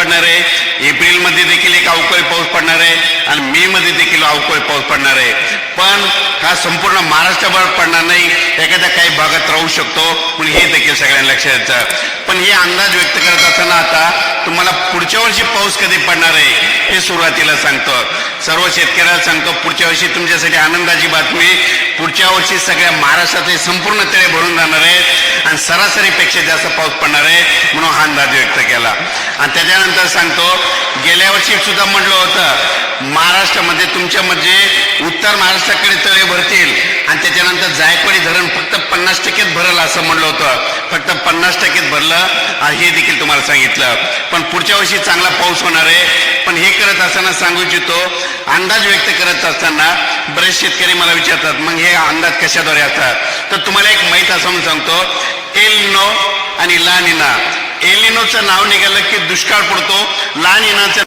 पडणार आहे. एप्रिलमध्ये देखील एक अवकाळी पाऊस पडणार आहे आणि मे मध्ये देखील अवकाळी पाऊस पडणार आहे. पण हा संपूर्ण महाराष्ट्रभर पडणार नाही. एखाद्या काही भागात राहू शकतो. म्हणून हे देखील सगळ्यांना लक्षात यायचं पण हे अंदाज व्यक्त करत असताना आता तुम्हाला पुढच्या वर्षी पाऊस कधी पडणार आहे हे सुरुवातीला सांगतो. सर्व शेतकऱ्याला सांगतो पुढच्या वर्षी तुमच्यासाठी आनंदाची बातमी. पुढच्या वर्षी सगळ्या महाराष्ट्रातले संपूर्ण तळे भरून जाणार आहेत. आणि सरासरीपेक्षा जास्त पाऊस पडणार आहे म्हणून हा अंदाज व्यक्त केला. आणि त्याच्यानंतर सांगतो गेल्या वर्षी सुद्धा म्हटलं होतं महाराष्ट्रामध्ये तुमच्या म्हणजे उत्तर महाराष्ट्राकडे तळे भरतील आणि त्याच्यानंतर जायकवाडी धरण फक्त पन्नास टक्केच भरल असं म्हणलं होतं. फक्त पन्नास टक्केच भरलं हे देखील तुम्हाला सांगितलं. पण पुढच्या वर्षी चांगला पाऊस होणार आहे. पण हे करत असताना सांगू इच्छितो अंदाज व्यक्त करत असताना बरेच शेतकरी मला विचारतात मग हे अंदाज कशाद्वारे असतात? तर तुम्हाला एक माहीत असं म्हणून सांगतो एलिनो आणि लानिना. एलिनोचं नाव निघालं की दुष्काळ पडतो लानिनाचं